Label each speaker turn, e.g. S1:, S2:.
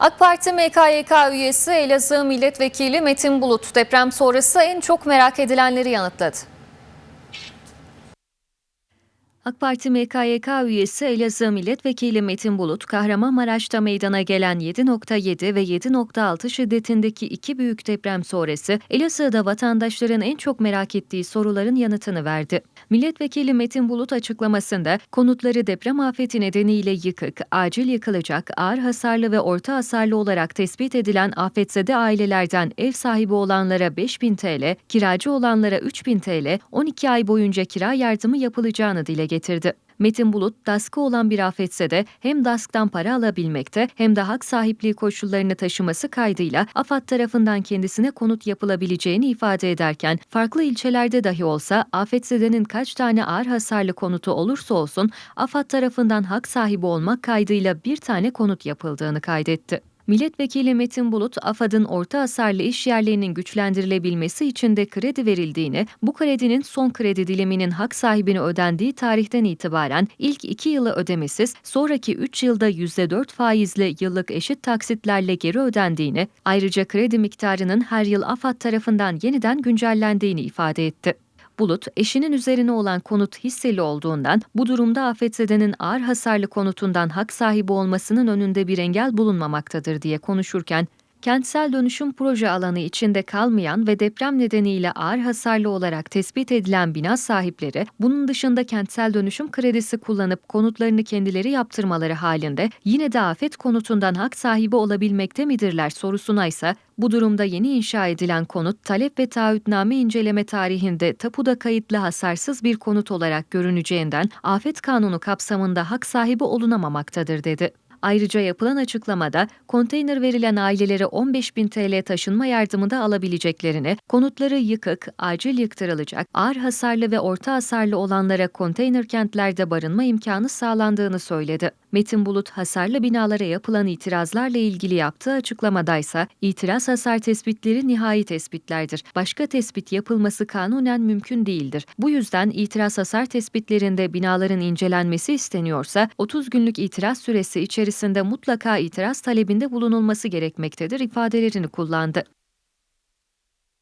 S1: AK Parti MKYK üyesi Elazığ Milletvekili Metin Bulut deprem sonrası en çok merak edilenleri yanıtladı. AK Parti MKYK üyesi Elazığ Milletvekili Metin Bulut, Kahramanmaraş'ta meydana gelen 7.7 ve 7.6 şiddetindeki iki büyük deprem sonrası Elazığ'da vatandaşların en çok merak ettiği soruların yanıtını verdi. Milletvekili Metin Bulut açıklamasında konutları deprem afeti nedeniyle yıkık, acil yıkılacak, ağır hasarlı ve orta hasarlı olarak tespit edilen afetzede ailelerden ev sahibi olanlara 5000 TL, kiracı olanlara 3000 TL, 12 ay boyunca kira yardımı yapılacağını dile getirdi. Metin Bulut, DASK'ı olan bir afetse de hem DASK'tan para alabilmekte hem de hak sahipliği koşullarını taşıması kaydıyla AFAD tarafından kendisine konut yapılabileceğini ifade ederken, farklı ilçelerde dahi olsa afetzedenin kaç tane ağır hasarlı konutu olursa olsun AFAD tarafından hak sahibi olmak kaydıyla bir tane konut yapıldığını kaydetti. Milletvekili Metin Bulut, AFAD'ın orta hasarlı iş yerlerinin güçlendirilebilmesi için de kredi verildiğini, bu kredinin son kredi diliminin hak sahibine ödendiği tarihten itibaren ilk 2 yılı ödemesiz, sonraki 3 yılda %4 faizle yıllık eşit taksitlerle geri ödendiğini, ayrıca kredi miktarının her yıl AFAD tarafından yeniden güncellendiğini ifade etti. Bulut, eşinin üzerine olan konut hisseli olduğundan bu durumda afetzedenin ağır hasarlı konutundan hak sahibi olmasının önünde bir engel bulunmamaktadır diye konuşurken, kentsel dönüşüm proje alanı içinde kalmayan ve deprem nedeniyle ağır hasarlı olarak tespit edilen bina sahipleri, bunun dışında kentsel dönüşüm kredisi kullanıp konutlarını kendileri yaptırmaları halinde yine de afet konutundan hak sahibi olabilmekte midirler sorusuna ise bu durumda yeni inşa edilen konut talep ve taahhütname inceleme tarihinde tapuda kayıtlı hasarsız bir konut olarak görüneceğinden afet kanunu kapsamında hak sahibi olunamamaktadır dedi. Ayrıca yapılan açıklamada konteyner verilen ailelere 15 bin TL taşınma yardımı da alabileceklerini, konutları yıkık, acil yıktırılacak, ağır hasarlı ve orta hasarlı olanlara konteyner kentlerde barınma imkanı sağlandığını söyledi. Metin Bulut hasarlı binalara yapılan itirazlarla ilgili yaptığı açıklamadaysa itiraz hasar tespitleri nihai tespitlerdir. Başka tespit yapılması kanunen mümkün değildir. Bu yüzden itiraz hasar tespitlerinde binaların incelenmesi isteniyorsa 30 günlük itiraz süresi içerisinde mutlaka itiraz talebinde bulunulması gerekmektedir ifadelerini kullandı.